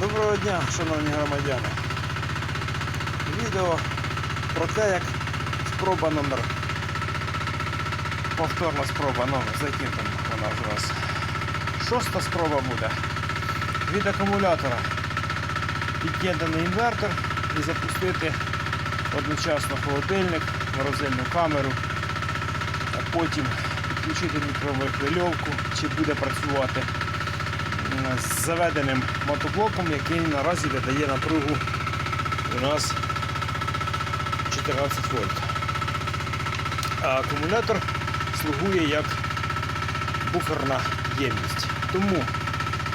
Доброго дня, шановні громадяни. Відео про те, як спроба номер. Повторна спроба номер. За яким там вона вже? Шоста спроба буде. Від акумулятора під'єднаний інвертор і запустити одночасно холодильник, морозильну камеру, а потім підключити мікровихвильовку, чи буде працювати з заведеним мотоблоком, який наразі видає напругу у нас 14 вольт. А акумулятор слугує як буферна ємність. Тому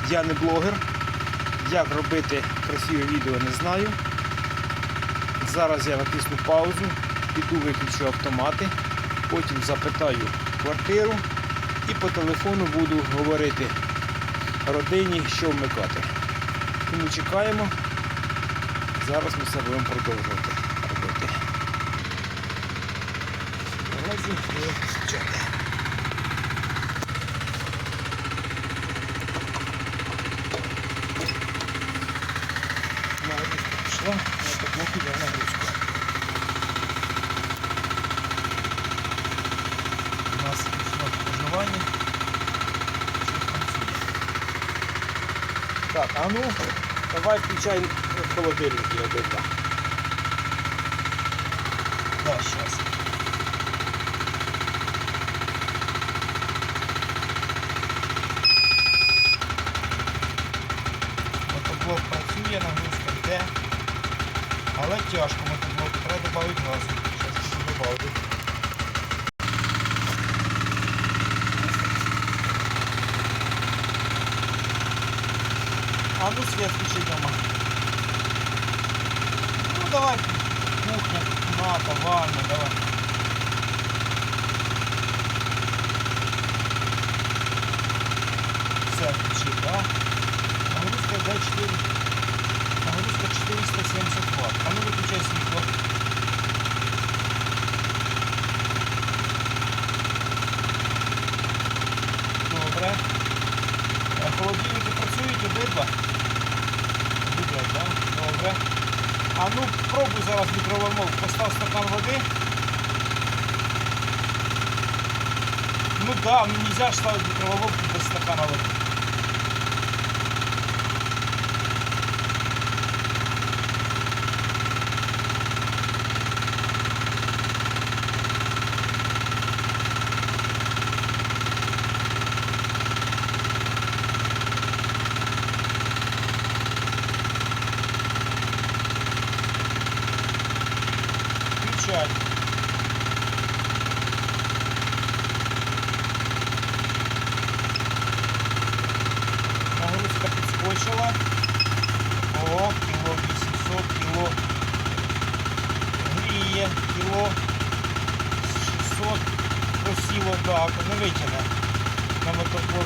я не блогер, як робити красиве відео не знаю. Зараз я натисну паузу, піду виключу автомати, потім запитаю квартиру і по телефону буду говорити родині, що вмикати. Тому чекаємо. Зараз ми все будемо продовжувати робити. Наразі ми включати. Нагрузка пішла, на таблоку йде нагрузка. У нас пішло споживання. Так, а ну, давай включай холодильник я обидва. Да, сейчас. А ну свет включи дома. Ну давай, кухня, комната, ванна, давай. Все включи, да? Нагрузка D4. Нагрузка 470 Вт. А ну выключай світло. Добре. Е, Холодильники працюють обидва. Добре. А ну пробуй зараз мікроволновку. Постав стакан води. Ну да, ну нельзя ставить микроволновку без стакана воды. Включай. Нагрузка підскочила. О, кіло 800, кіло. Гріє, кіло 600. Просіло, так, не витягне. На мотоблок.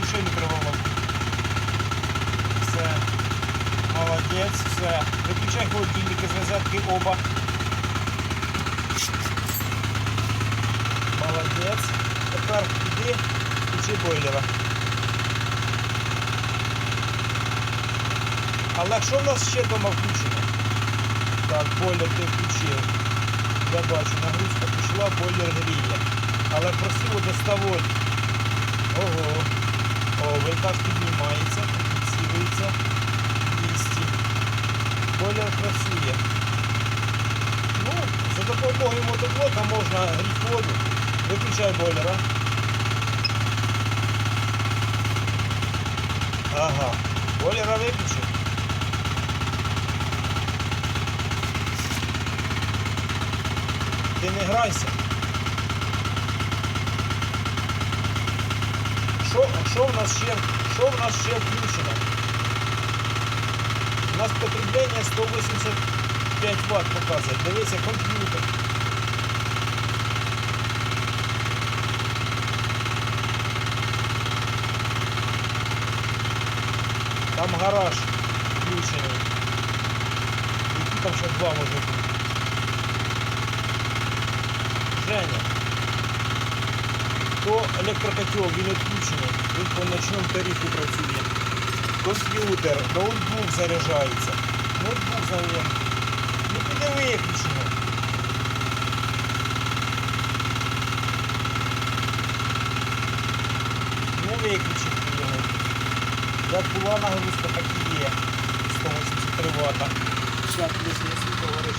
Туши мікроволновку. Все. Молодець, все. Виключай холодильники з розетки оба. Молодець. Тепер іди, включи бойлера. Але що в нас ще вдома включено? Так, бойлер ти включив. Я бачу, нагрузка пішла, бойлер гріє. Але просило до 100 вольт. Ого. О, вольтаж піднімається, підсилюється. 200. Бойлер працює. Ну, за допомогою мотоблока можна гріти воду. Виключай бойлера. Ага. Бойлера виключив. Ти не грайся. Що, що в нас ще, що в нас ще включено? У нас потреблення 185 Вт показує. Дивися, комп'ютер. Там гараж включений. Які там ще два може бути. Женя. То електрокотел, він відключений. Він по ночному тарифу працює. комп'ютер, ноутбук заряджається. Ноутбук заряджається. Ну піде виключено. Не виключити його. Як була нагрузка, так і є. 183 Вт. Зараз близько світло говориш.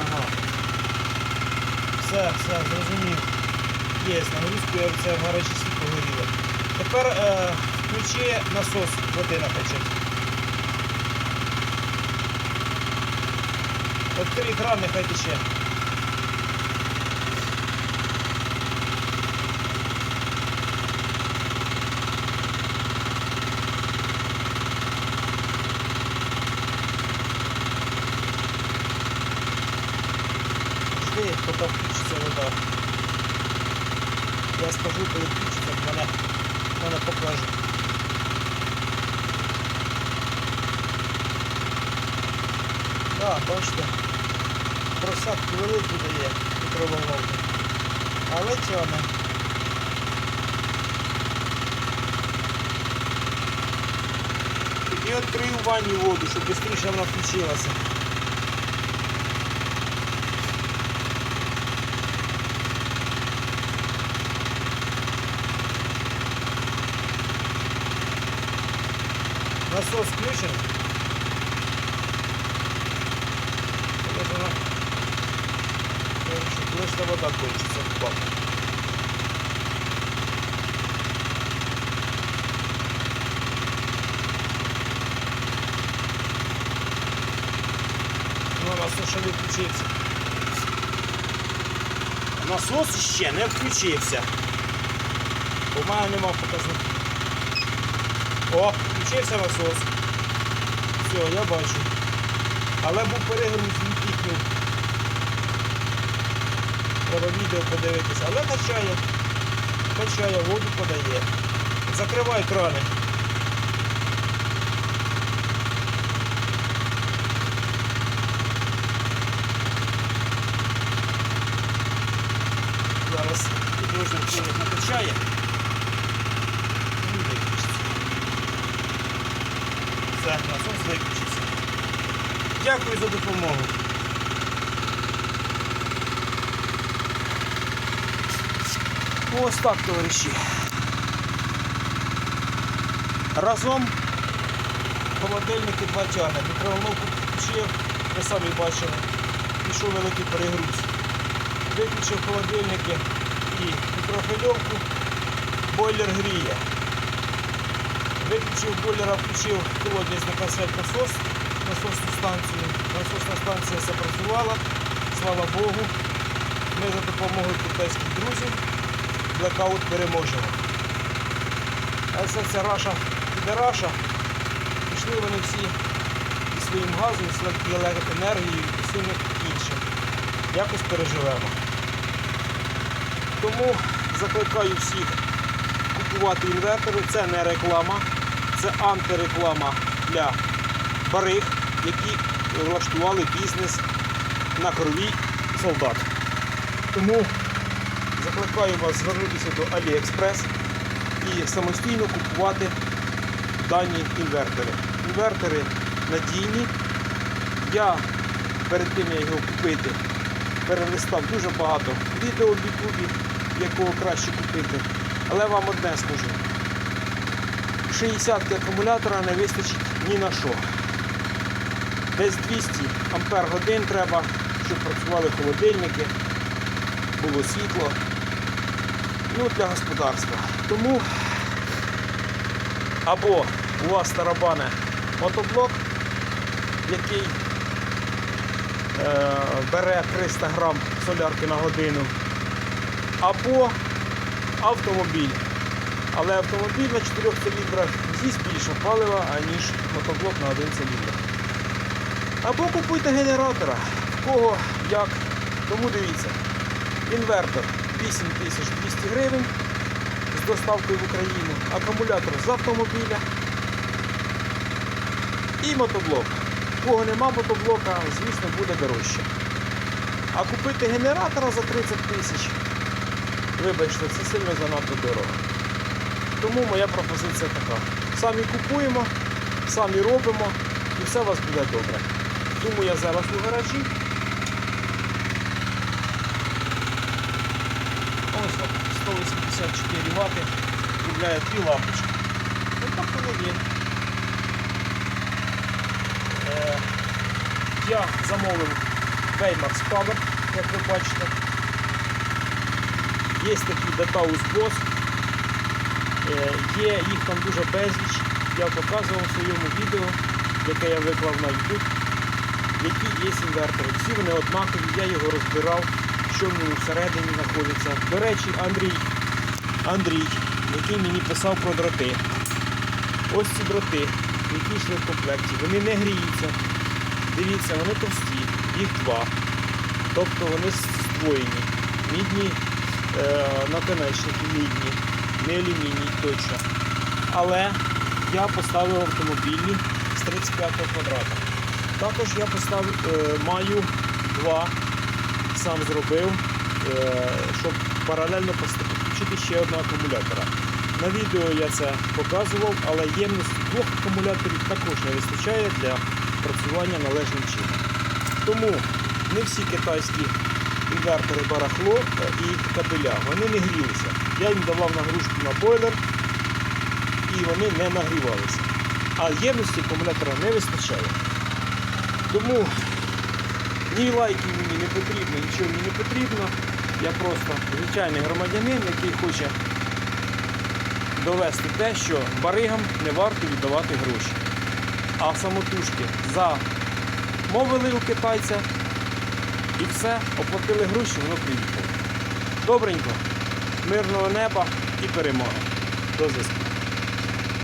Ага. Все, все, зрозумів. Є, нагрузку я це в гаражі світло горіло. Тепер е, включи насос, води накачати. Відкрий кран, нехай тече. поки включиться вода. Я скажу, коли включиться, мене, мене покаже. Так, бачите, просадки великі дає мікроволновки. Але тяне. І відкрию в ванні воду, щоб швидше вона включилася. Насос включен. Конечно, вода кончится в бак. Ну, насос ще не включився. Насос ще не включився. У мене нема показників. О, включився насос. Все, я бачу. Але був перегруз, він пікнув. Треба відео подивитися. Але качає. Качає, воду подає. Закривай крани. Зараз підручник накачає. Все, насос виключився. Дякую за допомогу. Ось так, товариші. Разом холодильники два тяне. Мікроволновку включив, ви самі бачили, пішов великий перегруз. Виключив холодильники і мікрохвильовку, бойлер гріє. Виключив бойлера, включив колодязь на касет насос, насосну станцію. Насосна станція запрацювала, слава Богу. Ми за допомогою китайських друзів блекаут переможемо. А вся ця раша піде раша. Пішли вони всі і своїм газом, і електроенергією, і всім іншим. Якось переживемо. Тому закликаю всіх купувати інвертори. Це не реклама, це антиреклама для бариг, які влаштували бізнес на крові солдат. Тому закликаю вас звернутися до AliExpress і самостійно купувати дані інвертори. Інвертори надійні. Я перед тим як його купити перелистав дуже багато відео в Ютубі, якого краще купити. Але вам одне скажу. 60 акумулятора не вистачить ні на що. Десь 200 ампер годин треба, щоб працювали холодильники, було світло. Ну, для господарства. Тому або у вас тарабане мотоблок, який е, бере 300 грам солярки на годину, або автомобіль. Але автомобіль на 4 циліндрах з'їсть більше палива, аніж мотоблок на 1 циліндр. Або купуйте генератора, в кого як. Тому дивіться, інвертор 8200 гривень з доставкою в Україну, акумулятор з автомобіля і мотоблок. У кого нема мотоблока, звісно, буде дорожче. А купити генератора за 30 тисяч, вибачте, це сильно занадто дорого. Тому моя пропозиція така. Самі купуємо, самі робимо і все у вас буде добре. Тому я зараз у гаражі. Ось от, 184 Вт купляє дві лампочки. Ну так воно є. Е, я замовив Baymax Power, як ви бачите. Є такі Dataus Boss. Е, Є їх там дуже безліч. Я показував в своєму відео, яке я виклав на YouTube, які є інвертори. Всі вони однакові, я його розбирав, що в ньому всередині знаходиться. До речі, Андрій, Андрій, який мені писав про дроти. Ось ці дроти, які йшли в комплекті, вони не гріються. Дивіться, вони товсті, їх два. Тобто вони здвоєні. Мідні е, наконечники, мідні, не алюміній точно. Але я поставив автомобільні з 35 квадрата. Також я поставив, е, маю два, сам зробив, е, щоб паралельно підключити ще одного акумулятора. На відео я це показував, але ємності двох акумуляторів також не вистачає для працювання належним чином. Тому не всі китайські інвертори барахло е, і кабеля, вони не грілися. Я їм давав нагрузку на бойлер і вони не нагрівалися. А ємності акумулятора не вистачає. Тому ні лайків мені не потрібно, нічого мені не потрібно. Я просто звичайний громадянин, який хоче довести те, що баригам не варто віддавати гроші. А самотужки замовили у китайця і все, оплатили гроші, воно приїхало. Добренько, мирного неба і перемоги. До зв'язку.